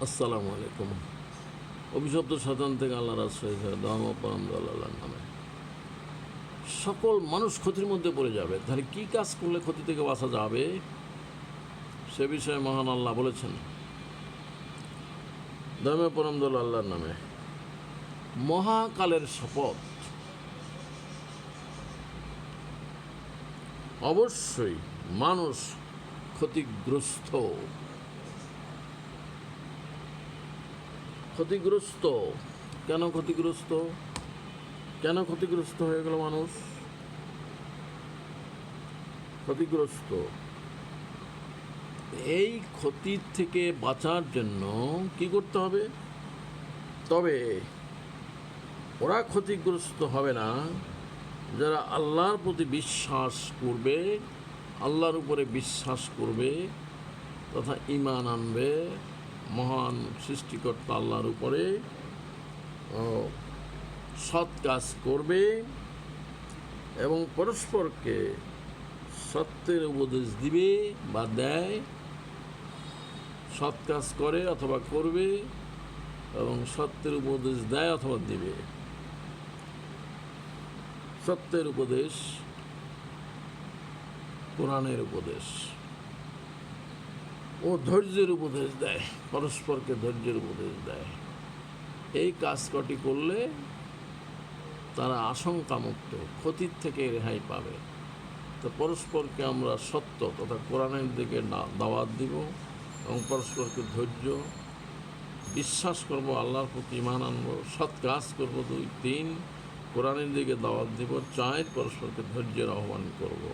আসসালামু আলাইকুম। অভিশপ্ত সাধারণ থেকে আল্লাহ রাজশাহী ধর্ম পরম আল্লাহর নামে। সকল মানুষ ক্ষতির মধ্যে পড়ে যাবে। তাহলে কী কাজ করলে ক্ষতি থেকে বাঁচা যাবে? সে বিষয়ে মহান আল্লাহ বলেছেন। ধর্মে পরম দল আল্লাহর নামে। মহাকালের শপথ। অবশ্যই মানুষ ক্ষতিগ্রস্ত। ক্ষতিগ্রস্ত? কেন ক্ষতিগ্রস্ত? কেন ক্ষতিগ্রস্ত হয়ে গেল মানুষ? ক্ষতিগ্রস্ত। এই ক্ষতির থেকে বাঁচার জন্য কি করতে হবে? তবে ওরা ক্ষতিগ্রস্ত হবে না। যারা আল্লাহর প্রতি বিশ্বাস করবে, আল্লাহর উপরে বিশ্বাস করবে, তথা ইমান আনবে মহান সৃষ্টিকর্তা আল্লাহর উপরে সৎ কাজ করবে এবং পরস্পরকে সত্যের উপদেশ দিবে বা দেয়। সৎ কাজ করে অথবা করবে এবং সত্যের উপদেশ দেয় অথবা দিবে। সত্যের উপদেশ, কোরআনের উপদেশ। ও ধৈর্যের উপদেশ দেয়, পরস্পরকে ধৈর্যের উপদেশ দেয়। এই কাজ কটি করলে তারা আশঙ্কামুক্ত ক্ষতির থেকে রেহাই পাবে। তো পরস্পরকে আমরা সত্য তথা কোরআনের দিকে দাওয়াত দিব এবং পরস্পরকে ধৈর্য, বিশ্বাস করব, আল্লাহর প্রতি ইমান আনব, সৎ কাজ করব দুই তিন, কোরআনের দিকে দাওয়াত দিব চাই পরস্পরকে ধৈর্যের আহ্বান করব।